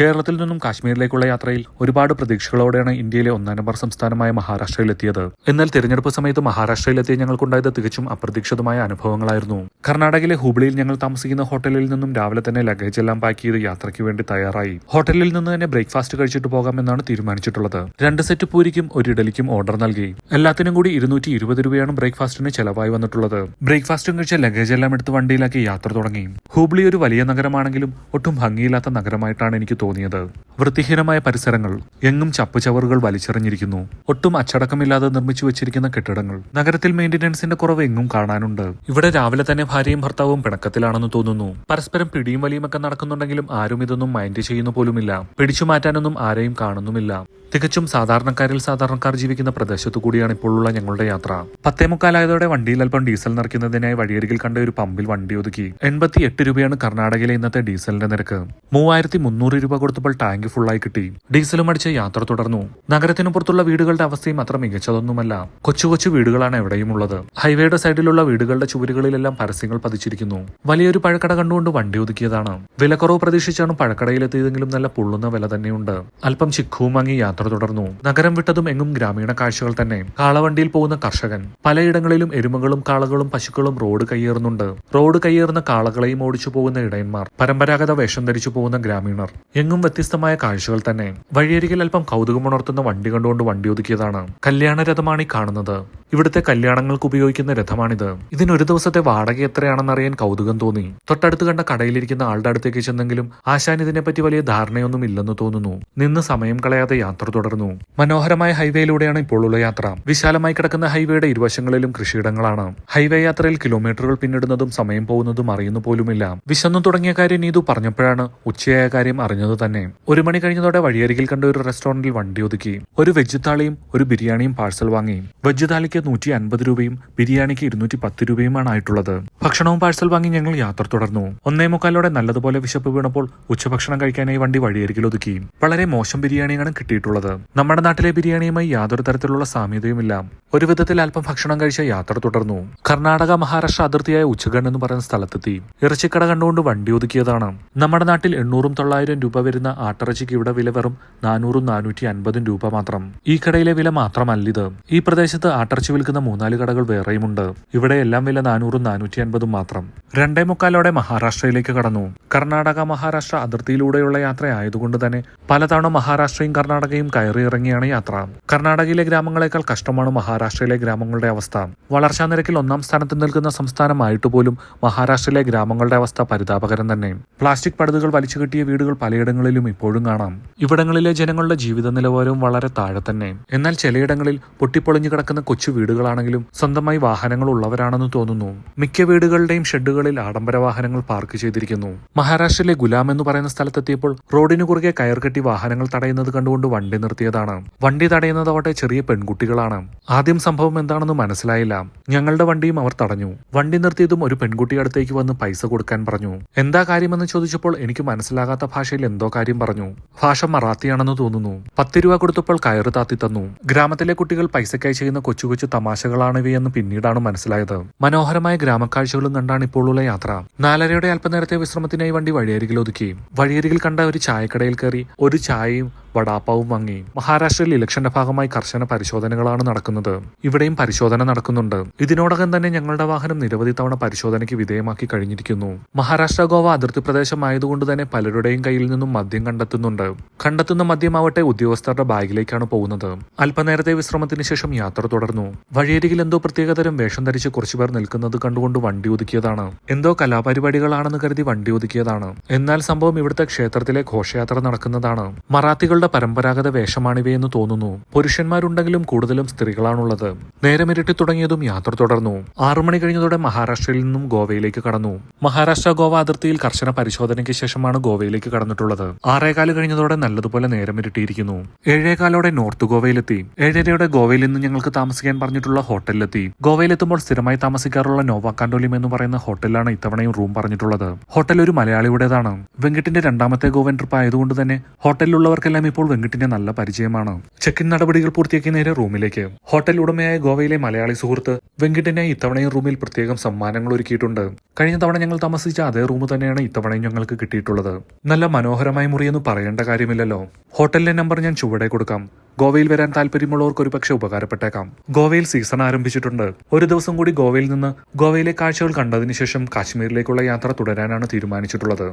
കേരളത്തിൽ നിന്നും കാശ്മീരിലേക്കുള്ള യാത്രയിൽ ഒരുപാട് പ്രതീക്ഷകളോടെയാണ് ഇന്ത്യയിലെ ഒന്നാം നമ്പർ സംസ്ഥാനമായ മഹാരാഷ്ട്രയിലെത്തിയത്. എന്നാൽ തിരഞ്ഞെടുപ്പ് സമയത്ത് മഹാരാഷ്ട്രയിലെത്തിയ ഞങ്ങൾക്കുണ്ടായത് തികച്ചും അപ്രതീക്ഷിതമായ അനുഭവങ്ങളായിരുന്നു. കർണാടകയിലെ ഹുബ്ലിയിൽ ഞങ്ങൾ താമസിക്കുന്ന ഹോട്ടലിൽ നിന്നും രാവിലെ തന്നെ ലഗേജ് എല്ലാം പാക്ക് ചെയ്ത് യാത്രയ്ക്ക് വേണ്ടി തയ്യാറായി. ഹോട്ടലിൽ നിന്ന് തന്നെ ബ്രേക്ക്ഫാസ്റ്റ് കഴിച്ചിട്ട് പോകാമെന്നാണ് തീരുമാനിച്ചിട്ടുള്ളത്. രണ്ട് സെറ്റ് പൂരിക്കും ഒരു ഇഡലിക്കും ഓർഡർ നൽകി. എല്ലാത്തിനും കൂടി ഇരുന്നൂറ്റി ഇരുപത് രൂപയാണ് ബ്രേക്ക്ഫാസ്റ്റിന് ചെലവായി വന്നിട്ടുള്ളത്. ബ്രേക്ക്ഫാസ്റ്റും കഴിച്ച ലഗേജ് എല്ലാം എടുത്ത് വണ്ടിയിലാക്കി യാത്ര തുടങ്ങി. ഹൂബ്ലി ഒരു വലിയ നഗരമാണെങ്കിലും ഒട്ടും ഭംഗിയില്ലാത്ത നഗരമായിട്ടാണ് എനിക്ക് തോന്നിയത്. വൃത്തിഹീനമായ പരിസരങ്ങൾ എങ്ങും ചപ്പുചവറുകൾ വലിച്ചെറിഞ്ഞിരിക്കുന്നു. ഒട്ടും അച്ചടക്കമില്ലാതെ നിർമ്മിച്ചു വെച്ചിരിക്കുന്ന കെട്ടിടങ്ങൾ. നഗരത്തിൽ മെയിന്റനൻസിന്റെ കുറവ് എങ്ങും കാണാനുണ്ട്. ഇവിടെ രാവിലെ തന്നെ ഭാര്യയും ഭർത്താവും പിണക്കത്തിലാണെന്ന് തോന്നുന്നു. പരസ്പരം പിടിയും വലിയുമൊക്കെ നടക്കുന്നുണ്ടെങ്കിലും ആരും ഇതൊന്നും മൈൻഡ് ചെയ്യുന്ന പോലുമില്ല. പിടിച്ചു മാറ്റാനൊന്നും ആരെയും കാണുന്നുമില്ല. തികച്ചും സാധാരണക്കാരിൽ സാധാരണക്കാർ ജീവിക്കുന്ന പ്രദേശത്തു കൂടിയാണ് ഇപ്പോഴുള്ള ഞങ്ങളുടെ യാത്ര. പത്തേ മുക്കാലായതോടെ വണ്ടിയിൽ അല്പം ഡീസൽ നിറയ്ക്കുന്നതിനായി വഴിയരികിൽ കണ്ട ഒരു പമ്പിൽ വണ്ടി ഒതുക്കി. എൺപത്തി എട്ട് രൂപയാണ് കർണാടകയിലെ ഇന്നത്തെ ഡീസലിന്റെ നിരക്ക്. മൂവായിരത്തി മുന്നൂറ് രൂപ കൊടുത്തപ്പോൾ ടാങ്ക് ഫുള്ളായി കിട്ടി. ഡീസലും അടിച്ച് യാത്ര തുടർന്നു. നഗരത്തിനു പുറത്തുള്ള വീടുകളുടെ അവസ്ഥയും അത്ര മികച്ചതൊന്നുമല്ല. കൊച്ചു കൊച്ചു വീടുകളാണ് എവിടെയും ഉള്ളത് ഹൈവേയുടെ സൈഡിലുള്ള വീടുകളുടെ ചുവരുകളിലെല്ലാം പരസ്യങ്ങൾ പതിച്ചിരിക്കുന്നു. വലിയൊരു പഴക്കട കണ്ടുകൊണ്ട് വണ്ടി ഒതുക്കിയതാണ്. വിലക്കുറവ് പ്രതീക്ഷിച്ചാണ് പഴക്കടയിലെത്തിയതെങ്കിലും നല്ല പൊള്ളുന്ന വില തന്നെയുണ്ട്. അല്പം ചിക്കുവും വാങ്ങി യാത്ര തുടർന്നു. നഗരം വിട്ടതും എങ്ങും ഗ്രാമീണ കാഴ്ചകൾ തന്നെ. കാളവണ്ടിയിൽ പോകുന്ന കർഷകൻ. പലയിടങ്ങളിലും എരുമകളും കാളകളും പശുക്കളും റോഡ് കയ്യേറുന്നുണ്ട്. റോഡ് കയ്യേറുന്ന കാളകളെയും ഓടിച്ചു പോകുന്ന ഇടയന്മാർ. പരമ്പരാഗത വേഷം ധരിച്ചു പോകുന്ന ഗ്രാമീണർ. എങ്ങും വ്യത്യസ്തമായ കാഴ്ചകൾ തന്നെ വഴിയരികിൽ അല്പം കൗതുകമുണർത്തുന്ന വണ്ടി കണ്ടുകൊണ്ട് വണ്ടി ഒതുക്കിയതാണ് കല്യാണ രഥമാണ് ഈ കാണുന്നത്. ഇവിടുത്തെ കല്യാണങ്ങൾക്ക് ഉപയോഗിക്കുന്ന രഥമാണിത്. ഇതിന് ഒരു ദിവസത്തെ വാടക എത്രയാണെന്ന് അറിയാൻ കൗതുകം തോന്നി. തൊട്ടടുത്ത് കണ്ട കടയിലിരിക്കുന്ന ആളുടെ അടുത്തേക്ക് ചെന്നെങ്കിലും ആശാൻ ഇതിനെപ്പറ്റി വലിയ ധാരണയൊന്നും ഇല്ലെന്ന് തോന്നുന്നു. നിന്ന് സമയം കളയാതെ യാത്ര തുടർന്നു. മനോഹരമായ ഹൈവേയിലൂടെയാണ് ഇപ്പോഴുള്ള യാത്ര. വിശാലമായി കിടക്കുന്ന ഹൈവേയുടെ ഇരുവശങ്ങളിലും കൃഷിയിടങ്ങളാണ്. ഹൈവേ യാത്രയിൽ കിലോമീറ്ററുകൾ പിന്നിടുന്നതും സമയം പോകുന്നതും അറിയുന്നു പോലുമില്ല. വിശന്നു തുടങ്ങിയ കാര്യം നീതു പറഞ്ഞപ്പോഴാണ് ഉച്ചയായ കാര്യം അറിഞ്ഞത് തന്നെ. ഒരു മണി കഴിഞ്ഞതോടെ വഴിയരികിൽ കണ്ട ഒരു റെസ്റ്റോറന്റിൽ വണ്ടി ഒതുക്കി. ഒരു വെജ് താളിയും ഒരു ബിരിയാണിയും പാഴ്സൽ വാങ്ങി. വെജ് താളിക്ക് നൂറ്റി അൻപത് രൂപയും ബിരിയാണിക്ക് ഇരുന്നൂറ്റി പത്ത് രൂപയുമാണ് ആയിട്ടുള്ളത്. ഭക്ഷണവും പാഴ്സൽ വാങ്ങി ഞങ്ങൾ യാത്ര തുടർന്നു. ഒന്നേ മുക്കാലോടെ നല്ലതുപോലെ വിശപ്പ് വീണപ്പോൾ ഉച്ചഭക്ഷണം കഴിക്കാനായി വണ്ടി വഴിയരികിൽ ഒതുക്കി. വളരെ മോശം ബിരിയാണിയാണ് കിട്ടിയിട്ടുള്ളത്. നമ്മുടെ നാട്ടിലെ ബിരിയാണിയുമായി യാതൊരു തരത്തിലുള്ള സാമ്യതയുമില്ല. ഒരു വിധത്തിൽ അല്പം ഭക്ഷണം കഴിച്ച യാത്ര തുടർന്നു. കർണാടക മഹാരാഷ്ട്ര അതിർത്തിയായ ഉച്ചഗണ് എന്ന് പറയുന്ന സ്ഥലത്തെത്തി. ഇറച്ചിക്കട കണ്ടുകൊണ്ട് വണ്ടി ഒതുക്കിയതാണ്. നമ്മുടെ നാട്ടിൽ എണ്ണൂറും തൊള്ളായിരം രൂപ വരുന്ന ആട്ടിറച്ചിക്ക് ഇവിടെ വില വെറും നാനൂറും നാനൂറ്റി അൻപതും രൂപ മാത്രം. ഈ കടയിലെ വില മാത്രമല്ല ഇത്. ഈ പ്രദേശത്ത് ആട്ടിറച്ചി വിൽക്കുന്ന മൂന്നാൽ കടകൾ വേറെയുമുണ്ട്. ഇവിടെ എല്ലാം വില നാനൂറും നാനൂറ്റി അൻപതും മാത്രം. രണ്ടേ മുക്കാലോടെ മഹാരാഷ്ട്രയിലേക്ക് കടന്നു. കർണാടക മഹാരാഷ്ട്ര അതിർത്തിയിലൂടെയുള്ള യാത്ര ആയതുകൊണ്ട് തന്നെ പലതവണ മഹാരാഷ്ട്രയും കർണാടകയും കയറി ഇറങ്ങിയാണ് യാത്ര. കർണാടകയിലെ ഗ്രാമങ്ങളെക്കാൾ കഷ്ടമാണ് മഹാരാഷ്ട്രയിലെ ഗ്രാമങ്ങളുടെ അവസ്ഥ. വളർച്ചാ നിരക്കിൽ ഒന്നാം സ്ഥാനത്ത് നിൽക്കുന്ന സംസ്ഥാനമായിട്ട് പോലും മഹാരാഷ്ട്രയിലെ ഗ്രാമങ്ങളുടെ അവസ്ഥ പരിതാപകരം തന്നെ. പ്ലാസ്റ്റിക് പടുതുകൾ വലിച്ചു കെട്ടിയ വീടുകൾ പലയിടങ്ങളിലും ഇപ്പോഴും കാണാം. ഇവിടങ്ങളിലെ ജനങ്ങളുടെ ജീവിത നിലവാരവും വളരെ താഴെ തന്നെ. എന്നാൽ ചിലയിടങ്ങളിൽ പൊട്ടിപ്പൊളിഞ്ഞു കിടക്കുന്ന കൊച്ചു വീടുകളാണെങ്കിലും സ്വന്തമായി വാഹനങ്ങൾ ഉള്ളവരാണെന്ന് തോന്നുന്നു. മിക്ക വീടുകളുടെയും ഷെഡുകളിൽ ആഡംബര വാഹനങ്ങൾ പാർക്ക് ചെയ്തിരിക്കുന്നു. മഹാരാഷ്ട്രയിലെ ഗുലാം എന്ന് പറയുന്ന സ്ഥലത്തെത്തിയപ്പോൾ റോഡിനു കുറുകെ കയർ കെട്ടി വാഹനങ്ങൾ തടയുന്നത് കണ്ടുകൊണ്ട് വണ്ടി നിർത്തിയതാണ്. വണ്ടി തടയുന്നതോടെ ചെറിയ പെൺകുട്ടികളാണ്. ആദ്യം സംഭവം എന്താണെന്ന് മനസ്സിലായില്ല. ഞങ്ങളുടെ വണ്ടിയും അവർ തടഞ്ഞു. വണ്ടി നിർത്തിയതും ഒരു പെൺകുട്ടി അടുത്തേക്ക് വന്ന് പൈസ കൊടുക്കാൻ പറഞ്ഞു. എന്താ കാര്യമെന്ന് ചോദിച്ചപ്പോൾ എനിക്ക് മനസ്സിലാകാത്ത ഭാഷയിൽ എന്തോ കാര്യം പറഞ്ഞു. ഭാഷ മറാത്തിയാണെന്ന് തോന്നുന്നു. പത്ത് രൂപ കൊടുത്തപ്പോൾ കയറ് താത്തി തന്നു. ഗ്രാമത്തിലെ കുട്ടികൾ പൈസക്കായി ചെയ്യുന്ന കൊച്ചു കൊച്ചു തമാശകളാണിവയെന്ന് പിന്നീടാണ് മനസ്സിലായത്. മനോഹരമായ ഗ്രാമക്കാഴ്ചകളും കണ്ടാണ് ഇപ്പോഴുള്ള യാത്ര. നാലരയുടെ അല്പനേരത്തെ വിശ്രമത്തിനായി വണ്ടി വഴിയരികിൽ ഒതുക്കി. വഴിയരികിൽ കണ്ട ഒരു ചായക്കടയിൽ കയറി ഒരു ചായയും വടാപ്പാവും വാങ്ങി മഹാരാഷ്ട്രയിൽ ഇലക്ഷന്റെ ഭാഗമായി കർശന പരിശോധനകളാണ് നടക്കുന്നത്. ഇവിടെയും പരിശോധന നടക്കുന്നുണ്ട്. ഇതിനോടകം തന്നെ ഞങ്ങളുടെ വാഹനം നിരവധി തവണ പരിശോധനയ്ക്ക് വിധേയമാക്കി കഴിഞ്ഞിരിക്കുന്നു. മഹാരാഷ്ട്ര ഗോവ അതിർത്തി പ്രദേശമായതുകൊണ്ട് തന്നെ പലരുടെയും കയ്യിൽ നിന്നും മദ്യം കണ്ടെത്തുന്നുണ്ട്. കണ്ടെത്തുന്ന മദ്യമാവട്ടെ ഉദ്യോഗസ്ഥരുടെ ബാഗിലേക്കാണ് പോകുന്നത്. അല്പനേരത്തെ വിശ്രമത്തിന് ശേഷം യാത്ര തുടർന്നു. വഴിയരികിൽ എന്തോ പ്രത്യേകതരം വേഷം ധരിച്ച് കുറച്ചുപേർ നിൽക്കുന്നത് കണ്ടുകൊണ്ട് വണ്ടി ഒതുക്കിയതാണ്. എന്തോ കലാപരിപാടികളാണെന്ന് കരുതി വണ്ടി ഒതുക്കിയതാണ്. എന്നാൽ സംഭവം ഇവിടുത്തെ ക്ഷേത്രത്തിലെ ഘോഷയാത്ര നടക്കുന്നതാണ്. മറാത്തികളുടെ പരമ്പരാഗത വേഷമാണിവയെന്ന് തോന്നുന്നു. പുരുഷന്മാരുണ്ടെങ്കിലും കൂടുതലും സ്ത്രീകളാണുള്ളത്. നേരമിരട്ടി തുടങ്ങിയതും യാത്ര തുടർന്നു. ആറു മണി കഴിഞ്ഞതോടെ മഹാരാഷ്ട്രയിൽ നിന്നും ഗോവയിലേക്ക് കടന്നു. മഹാരാഷ്ട്ര ഗോവ അതിർത്തിയിൽ കർശന പരിശോധനയ്ക്ക് ശേഷമാണ് ഗോവയിലേക്ക് കടന്നിട്ടുള്ളത്. ആറേകാൽ കഴിഞ്ഞതോടെ നല്ലതുപോലെ നേരമിരട്ടിയിരിക്കുന്നു. ഏഴേകാലോടെ നോർത്ത് ഗോവയിലെത്തി. ഏഴരയോടെ ഗോവയിൽ നിന്ന് ഞങ്ങൾക്ക് താമസിക്കാൻ പറഞ്ഞിട്ടുള്ള ഹോട്ടലിലെത്തി. ഗോവയിലെത്തുമ്പോൾ സ്ഥിരമായി താമസിക്കാറുള്ള നോവ കാൻഡോലിം എന്ന് പറയുന്ന ഹോട്ടലിലാണ് ഇത്തവണയും റൂം പറഞ്ഞിട്ടുള്ളത്. ഹോട്ടൽ ഒരു മലയാളിയുടേതാണ്. വെങ്കിട്ടിന്റെ രണ്ടാമത്തെ ഗോവൻ ട്രിപ്പ് ആയതുകൊണ്ട് തന്നെ ഹോട്ടലിലുള്ളവർക്കെല്ലാം ഇപ്പോൾ വെങ്കിട്ടിന്റെ നല്ല പരിചയമാണ്. ചെക്ക് ഇൻ നടപടികൾ പൂർത്തിയാക്കി നേരെ റൂമിലേക്ക്. ഹോട്ടൽ ഉടമയായ ഗോവയിലെ മലയാളി സുഹൃത്ത് വെങ്കിട്ടിനെ ഇത്തവണയും റൂമിൽ പ്രത്യേകം സമ്മാനങ്ങൾ ഒരുക്കിയിട്ടുണ്ട്. കഴിഞ്ഞ തവണ ഞങ്ങൾ താമസിച്ച അതേ റൂം തന്നെയാണ് ഇത്തവണയും ഞങ്ങൾക്ക് കിട്ടിയിട്ടുള്ളത്. നല്ല മനോഹരമായ മുറിയെന്ന് പറയേണ്ട കാര്യമില്ലല്ലോ. ഹോട്ടലിലെ നമ്പർ ഞാൻ ചുവടെ കൊടുക്കാം. ഗോവയിൽ വരാൻ താല്പര്യമുള്ളവർക്ക് ഒരു പക്ഷെ ഉപകാരപ്പെട്ടേക്കാം. ഗോവയിൽ സീസൺ ആരംഭിച്ചിട്ടുണ്ട്. ഒരു ദിവസം കൂടി ഗോവയിൽ നിന്ന് ഗോവയിലെ കാഴ്ചകൾ കണ്ടതിന് ശേഷം കാശ്മീരിലേക്കുള്ള യാത്ര തുടരാനാണ് തീരുമാനിച്ചിട്ടുള്ളത്.